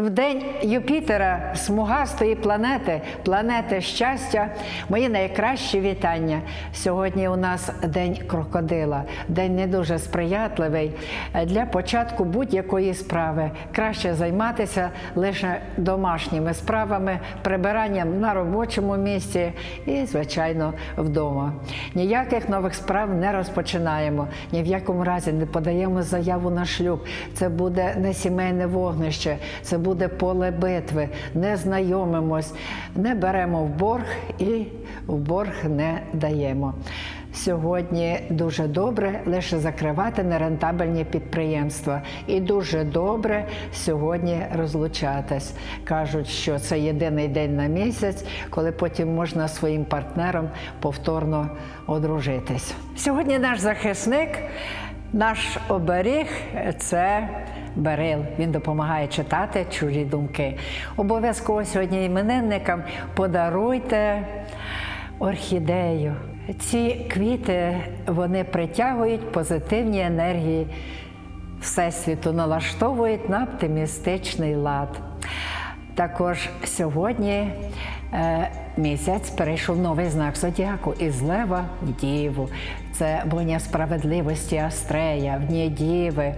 В день Юпітера, смугастої планети, планети щастя, мої найкращі вітання. Сьогодні у нас день крокодила, день не дуже сприятливий для початку будь-якої справи. Краще займатися лише домашніми справами, прибиранням на робочому місці і, звичайно, вдома. Ніяких нових справ не розпочинаємо, ні в якому разі не подаємо заяву на шлюб. Це буде не сімейне вогнище, це буде поле битви. Не знайомимось, не беремо в борг і в борг не даємо. Сьогодні дуже добре лише закривати нерентабельні підприємства. І дуже добре сьогодні розлучатись. Кажуть, що це єдиний день на місяць, коли потім можна своїм партнером повторно одружитись. Сьогодні наш захисник, наш оберіг це. Берил, він допомагає читати чужі думки. Обов'язково сьогодні іменинникам подаруйте орхідею. Ці квіти вони притягують позитивні енергії Всесвіту, налаштовують на оптимістичний лад. Також сьогодні е, місяць перейшов новий знак зодіаку із Лева в Діву. Це богиня справедливості Астрея, в Діви.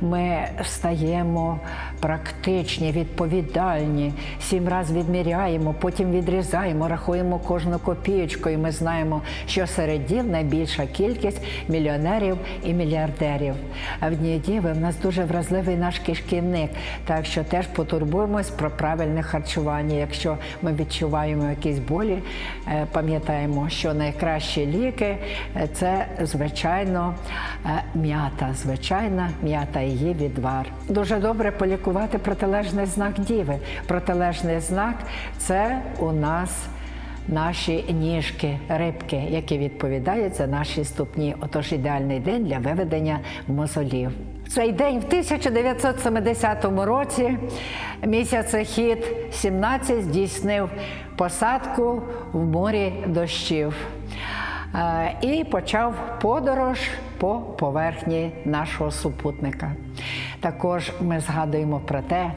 Ми стаємо практичні, відповідальні, сім разів відміряємо, потім відрізаємо, рахуємо кожну копієчку, і ми знаємо, що серед дів найбільша кількість мільйонерів і мільярдерів. А в дні Діви в нас дуже вразливий наш кишківник, так що теж потурбуємось про правильне харчування. Якщо ми відчуваємо якісь болі, е, пам'ятаємо, що найкращі ліки е, це звичайно е, м'ята, звичайна м'ята її відвар. Дуже добре полікувати протилежний знак діви. Протилежний знак це у нас. Наші ніжки, рибки, які відповідають за наші ступні. Отож ідеальний день для виведення мозолів. В Цей день в 1970 році місяцехід 17 здійснив посадку в морі дощів е, і почав подорож по поверхні нашого супутника. Також ми згадуємо про те,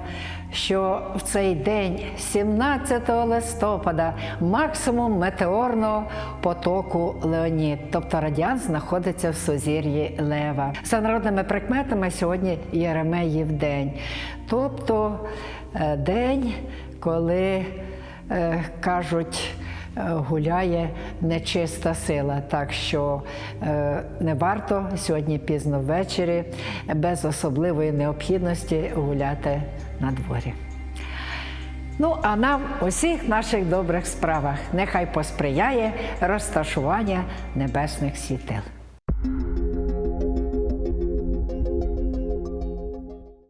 що в цей день, 17 листопада, максимум метеорного потоку Леонід, тобто радіан знаходиться в сузір'ї Лева. За народними прикметами сьогодні Єремеїв день, тобто е, день, коли е, кажуть. Е, Гуляє нечиста сила, так що е, не варто сьогодні пізно ввечері без особливої необхідності гуляти на дворі. Ну, а нам усіх наших добрих справах нехай посприяє розташування небесних світил.